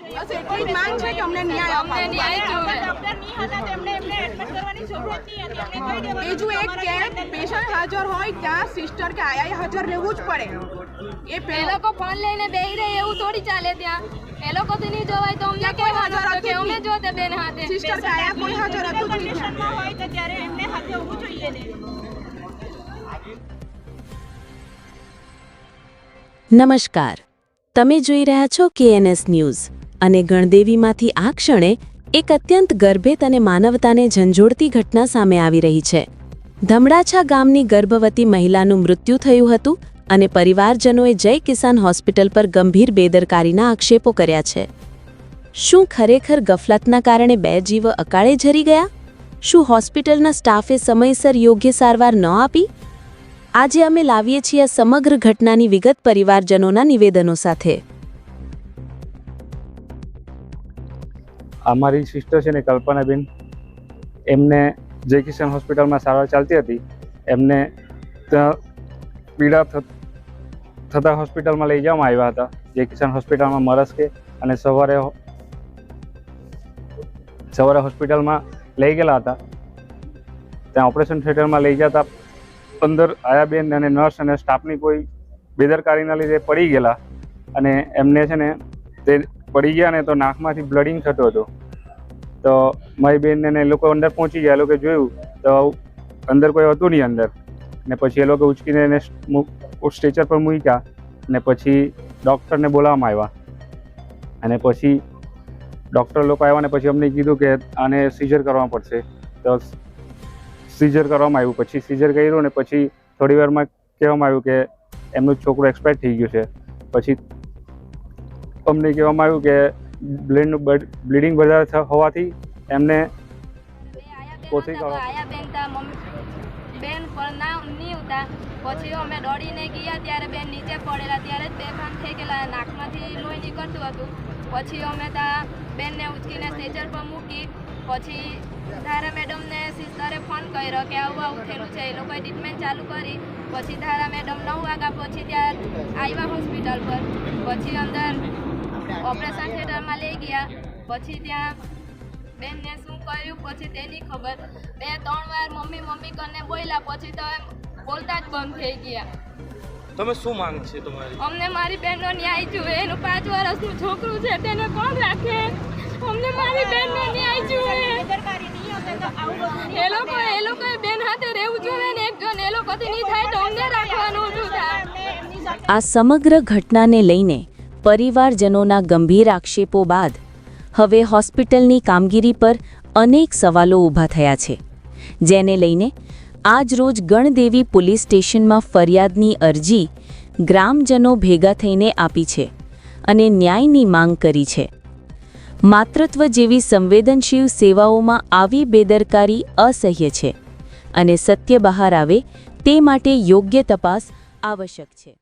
બસ એટલી જ માંગ છે કે અમને ન્યાય અમને જોવે. બીજું એક કે પેશન્ટ હાજર હોય ત્યાં સિસ્ટર કે આયા હાજર રહેવું જ પડે. એ એ પેલો લોકો ફોન લઈને બેહી રહે એવું થોડી ચાલે ત્યાં. એ લોકો તો નહીં જોવાય તો અમને કોઈ હાજર હતું અમને. જોતે બેન હાથે. સિસ્ટર આયા કોઈ હાજર હતું જ નહીં હોય તો ત્યારે એમને હાથે હોવું જોઈએ ને. નમસ્કાર. તમે જોઈ રહ્યા છો કેએનએસ ન્યૂઝ. અને ગણદેવીમાંથી આ ક્ષણે એક અત્યંત ગર્ભિત અને માનવતાને ઝંઝોડતી ઘટના સામે આવી રહી છે. ધમડાછા ગામની ગર્ભવતી મહિલાનું મૃત્યુ થયું હતું અને પરિવારજનોએ જય કિસાન હોસ્પિટલ પર ગંભીર બેદરકારીના આક્ષેપો કર્યા છે. શું ખરેખર ગફલતના કારણે બે જીવો અકાળે ઝરી ગયા? શું હોસ્પિટલના સ્ટાફે સમયસર યોગ્ય સારવાર ન આપી? આજે અમે લાવીએ છીએ સમગ્ર ઘટનાની વિગત પરિવારજનોના નિવેદનો સાથે. અમારી સિસ્ટર છે ને કલ્પનાબેન, એમને જય કિશન હોસ્પિટલમાં સારવાર ચાલતી હતી, એમને ત્યાં પીડા થતા હોસ્પિટલમાં લઈ જવામાં આવ્યા હતા. જય કિશન હોસ્પિટલમાં મરસકે અને સવારે સવારે હોસ્પિટલમાં લઈ ગયેલા હતા. ત્યાં ઓપરેશન થિયેટરમાં લઈ જતા અંદર આયાબેન અને નર્સ અને સ્ટાફની કોઈ બેદરકારીના લીધે પડી ગયેલા અને એમને છે ને તે પડી ગયા ને તો નાકમાંથી બ્લડિંગ થતો હતો. તો મારી બેન ને એ લોકો અંદર પહોંચી ગયા. એ લોકો જોયું તો અંદર કોઈ હતું નહીં અંદર. ને પછી એ લોકો ઉચકીને એને સ્ટેચર પર મૂક્યા ને પછી ડૉક્ટરને બોલાવવામાં આવ્યા. અને પછી ડૉક્ટર લોકો આવ્યા ને પછી અમને કીધું કે આને સીઝર કરવા પડશે. તો સીઝર કરવામાં આવ્યું. પછી સીઝર કર્યું ને પછી થોડી વારમાં કહેવામાં આવ્યું કે એમનું છોકરું એક્સપાયર થઈ ગયું છે. પછી અમને કહેવામાં આવ્યું કે બ્લેડનું બ્લીડિંગ વધારે હોવાથી એમને કોશિશ બેન પણ ના, નહીં ઉતા. પછી અમે દોડીને ગયા ત્યારે બેન નીચે પડેલા, ત્યારે જ બેભાન થઈ ગયેલા, નાકમાંથી લોહી નીકળતું હતું. પછી અમે ત્યાં બેનને ઉચકીને સ્ટેચર પર મૂકી પછી ધારા મેડમને સિસ્ટરે ફોન કર્યો કે આવું આવું થયેલું છે એ લોકોએ ટ્રીટમેન્ટ ચાલુ કરી. પછી ધારા મેડમ નવ વાગ્યા પછી ત્યાં આવ્યા હોસ્પિટલ પર. પછી અંદર ઓપરેશન થિયેટરમાં લઈ ગયા. પછી ત્યાં બેનને શું કર્યું પછી તેની ખબર. બે ત્રણ વાર મમ્મી મમ્મી કરીને બોલ્યા પછી તો એમ બોલતા જ બંધ થઈ ગયા. તમે શું માંગ છે તમારી? અમને મારી બેનનો ન્યાય જોઈએ એનું પાંચ વર્ષનું છોકરું છે તેને કોણ રાખે? અમને મારી બહેનનો ન્યાય જોઈએ બેદરકારી નહીં હોતે તો આવું બધું નહીં એ લોકો એ લોકો બેન હાથે રહેવું જોઈએ ને એક જણ એ લોકોથી નહીં થાય તો અમને રાખવાનું આ સમગ્ર ઘટનાને લઈને પરિવારજનોના ગંભીર આક્ષેપો બાદ હવે હોસ્પિટલની કામગીરી પર અનેક સવાલો ઊભા થયા છે, જેને લઈને આજરોજ ગણદેવી પોલીસ સ્ટેશનમાં ફરિયાદની અરજી ગ્રામજનો ભેગા થઈને આપી છે અને ન્યાયની માંગ કરી છે. માતૃત્વ જેવી સંવેદનશીલ સેવાઓમાં આવી બેદરકારી અસહ્ય છે અને સત્ય બહાર આવે તે માટે યોગ્ય તપાસ આવશ્યક છે.